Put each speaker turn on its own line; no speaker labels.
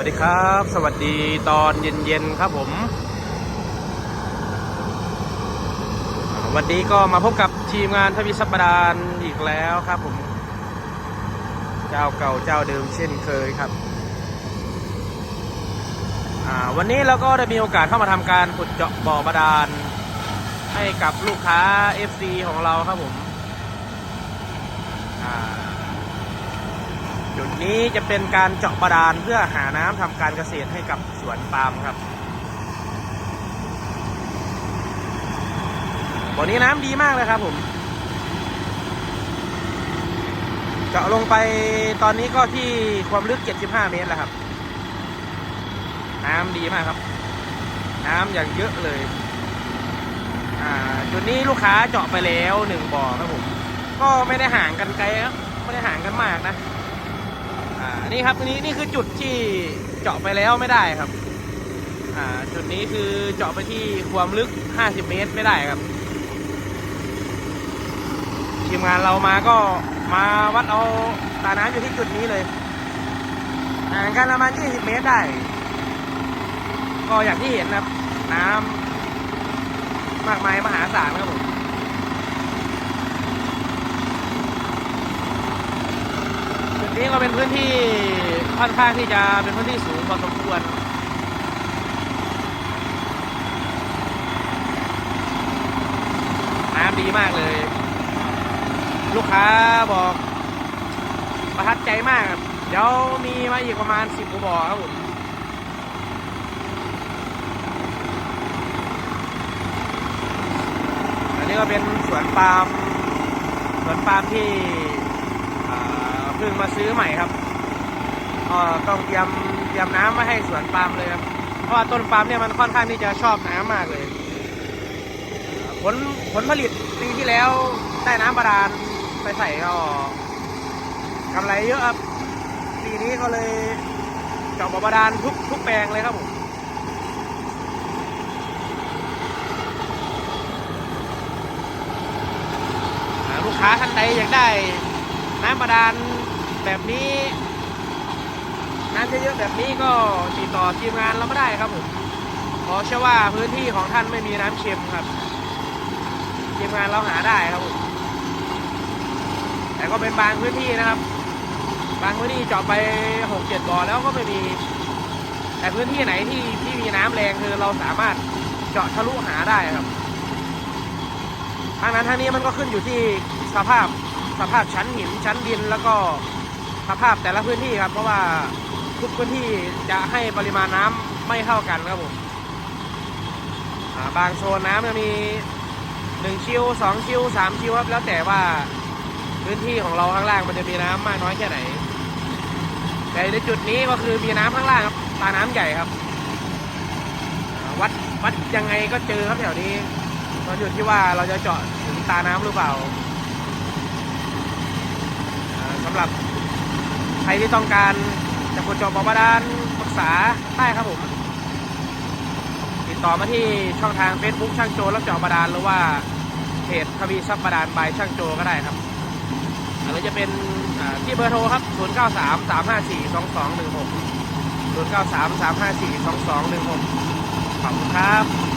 วัสดีครับ สวัสดีตอนเย็นๆครับผม วันนี้ก็มาพบกับทีมงานทวิสัปดานอีกแล้วครับผม เจ้าเก่าเจ้าเดิมเช่นเคยครับ วันนี้เราก็ได้มีโอกาสเข้ามาทำการขุดเจาะบ่อบาดาล ให้กับลูกค้า FC ของเราครับผมอ่า จุดนี้จะเป็นการเจาะบาดาลเพื่อหาน้ำทำการเกษตรให้กับสวนปาล์มครับบ่อนี้น้ำดีมากเลยครับผมเจาะลงไปตอนนี้ก็ที่ความลึก 75 เมตรแล้วครับ น้ำดีมากครับ น้ำอย่างเยอะเลยจุดนี้ลูกค้าเจาะไปแล้วหนึ่งบ่อครับผม ก็ไม่ได้ห่างกันไกลครับ ไม่ได้ห่างกันมากนะ อ่านี่ครับนี่นี่คือจุดที่เจาะไปแล้วไม่ได้ครับ อ่าจุดนี้คือเจาะไปที่ความลึก 50 เมตรไม่ได้ครับทีมงานเรามาก็มาวัดเอาตาน้ำอยู่ที่จุดนี้เลยห่างกันประมาณ 20 เมตรได้ ก็อย่างที่เห็นนะครับ น้ำมากมายมหาศาลครับผม จุด นี้ก็เป็นพื้นที่ค่อนข้างที่จะเป็นพื้นที่สูงพอสมควรน้ำดีมากเลย ลูกค้าบอกประทับใจมากครับเดี๋ยวมีมาอีกประมาณสิบกว่าบ่อครับผมอันนี้ก็เป็นสวนปาล์มสวนปาล์มที่ เพิ่งมาซื้อใหม่ครับต้องเตรียมเตรียมน้ำมาให้สวนปาล์มเลยครับ เพราะว่าต้นปาล์มเนี่ยมันค่อนข้างที่จะชอบน้ำมากเลย ผลผลผลิตปีที่แล้วได้น้ำบาดาลไปใส่ก็กำไรเยอะครับ ปีนี้ก็เลยเจาะบาดาลทุกทุกแปลงเลยครับผมลูกค้าท่านใดอยากได้น้ำบาดาล แบบนี้น้ำเยอะๆแบบนี้ก็ติดต่อทีมงานเราไม่ได้ครับผมเพราะเชื่อว่าพื้นที่ของท่านไม่มีน้ำเค็มครับทีมงานเราหาได้ครับผมแต่ก็เป็นบางพื้นที่นะครับ บางพื้นที่เจาะไปหกเจ็ดบ่อแล้วก็ไม่มี แต่พื้นที่ไหนที่ที่มีน้ำแรงคือเราสามารถเจาะทะลุหาได้ครับทางนั้นทางนี้มันก็ขึ้นอยู่ที่สภาพสภาพชั้นหินชั้นดินแล้วก็ สภาพแต่ละพื้นที่ครับ เพราะว่าทุกพื้นที่จะให้ปริมาณน้ำไม่เท่ากันครับผมบางโซนน้ำจะมีหนึ่งชิวสองชิวสามชิวครับ แล้วแต่ว่าพื้นที่ของเราข้างล่างมันจะมีน้ำมากน้อยแค่ไหน แต่ในจุดนี้ก็คือมีน้ำข้างล่างครับตาน้ำใหญ่ครับวัดวัดยังไงก็เจอครับแถวนี้มันอยู่ที่ว่าเราจะเจาะถึงตาน้ำหรือเปล่าอ่าสำหรับ รที่ต้องการจะขุดเจาะบ่อบาดาลปรึกษาได้ครับผม ติดต่อมาที่ช่องทาง Facebook ช่างโจรับเจาะบาดาลหรือว่าเพจทวีซับบาดาลบายช่างโจก็ได้ครับหรือจะเป็นที่เบอร์โทรครับ 0 9 3 3 5 4 2 2 1 6 0 9 3 3 5 4 2 2 1 6 ขอบคุณครับ